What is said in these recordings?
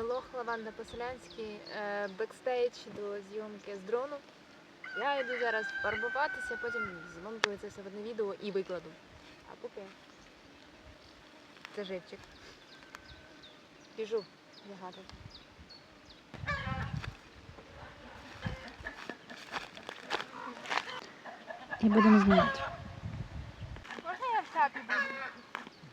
Лох Лаванда Поселянський, е, бекстейдж до зйомки з дрону. Я йду зараз фарбуватися, потім змонтую це все в одне відео і викладу. А поки це живчик. Біжу лягати. І будемо знімати. Можна я всяке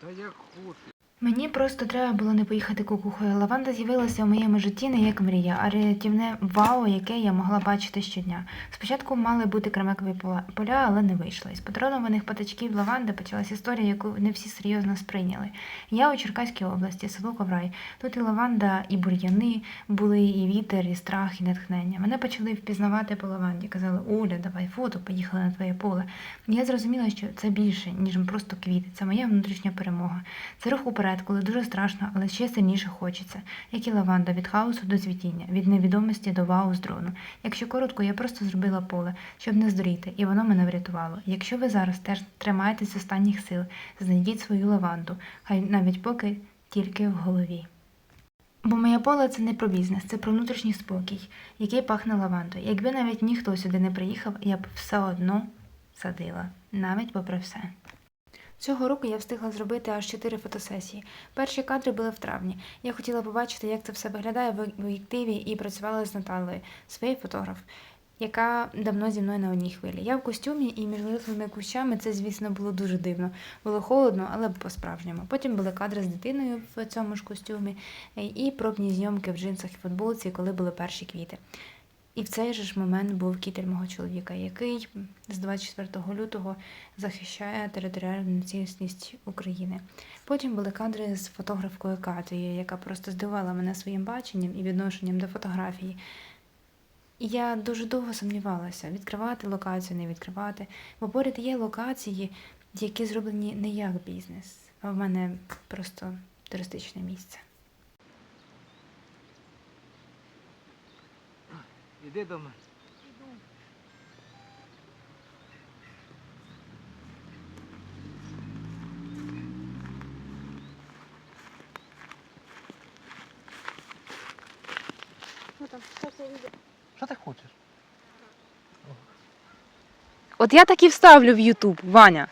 Та як хочеш. Мені просто треба було не поїхати кукухою. Лаванда з'явилася в моєму житті не як мрія, а рятівне вау, яке я могла бачити щодня. Спочатку мали бути кремакові пола- поля, але не вийшло. Із патронованих патачків лаванди почалась історія, яку не всі серйозно сприйняли. Я у Черкаській області, село Коврай. Тут і лаванда, і бур'яни були, і вітер, і страх, і натхнення. Мене почали впізнавати по лаванді. Казали, Оля, давай фото, поїхали на твоє поле. Я зрозуміла, що це більше, ніж просто квіти. Це моя внутрішня перемога. Це рух уперед, коли дуже страшно, але ще сильніше хочеться. Як і лаванда від хаосу до цвітіння, від невідомості до вау з дрону. Якщо коротко, я просто зробила поле, щоб не здуріти, і воно мене врятувало. Якщо ви зараз теж тримаєтесь останніх сил, знайдіть свою лаванду, хай навіть поки тільки в голові. Бо моє поле це не про бізнес, це про внутрішній спокій, який пахне лавандою. Якби навіть ніхто сюди не приїхав, я б все одно садила, навіть попри все. Цього року я встигла зробити аж чотири фотосесії. Перші кадри були в травні. Я хотіла побачити, як це все виглядає в об'єктиві, і працювала з Наталею, своєю фотограф, яка давно зі мною на одній хвилі. Я в костюмі і між великими кущами це, звісно, було дуже дивно. Було холодно, але по-справжньому. Потім були кадри з дитиною в цьому ж костюмі е, і пробні зйомки в джинсах і футболці, коли були перші квіти. І в цей же ж момент був кітель мого чоловіка, який з 24 лютого захищає територіальну цілісність України. Потім були кадри з фотографкою Катією, яка просто здивувала мене своїм баченням і відношенням до фотографії. Я дуже довго сумнівалася, відкривати локацію, не відкривати, бо поряд є локації, які зроблені не як бізнес, а в мене просто туристичне місце. Іди до мене. Що ти хочеш? От я так і вставлю в Ютуб, Ваня.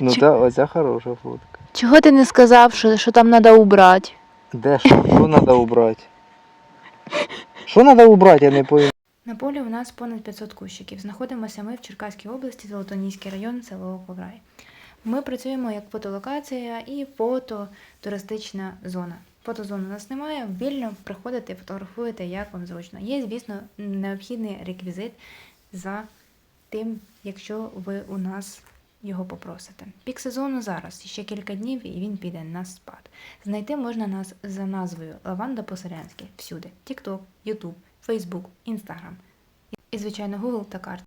Ну так, оця хороша фотка. Чого ти не сказав, що, що там треба убрати? Де що? Що треба убрати? Що треба убрати, я не пойму. На полі у нас понад 500 кущиків. Знаходимося ми в Черкаській області, Золотоніський район, село Коврай. Ми працюємо як фотолокація і фототуристична зона. Фотозони у нас немає, вільно приходите, фотографуєте, як вам зручно. Є, звісно, необхідний реквізит за тим, якщо ви у нас його попросите. Пік сезону зараз, ще кілька днів, і він піде на спад. Знайти можна нас за назвою Лаванда Посарянське всюди: TikTok, YouTube, Facebook, Instagram. І, звичайно, Google та карт.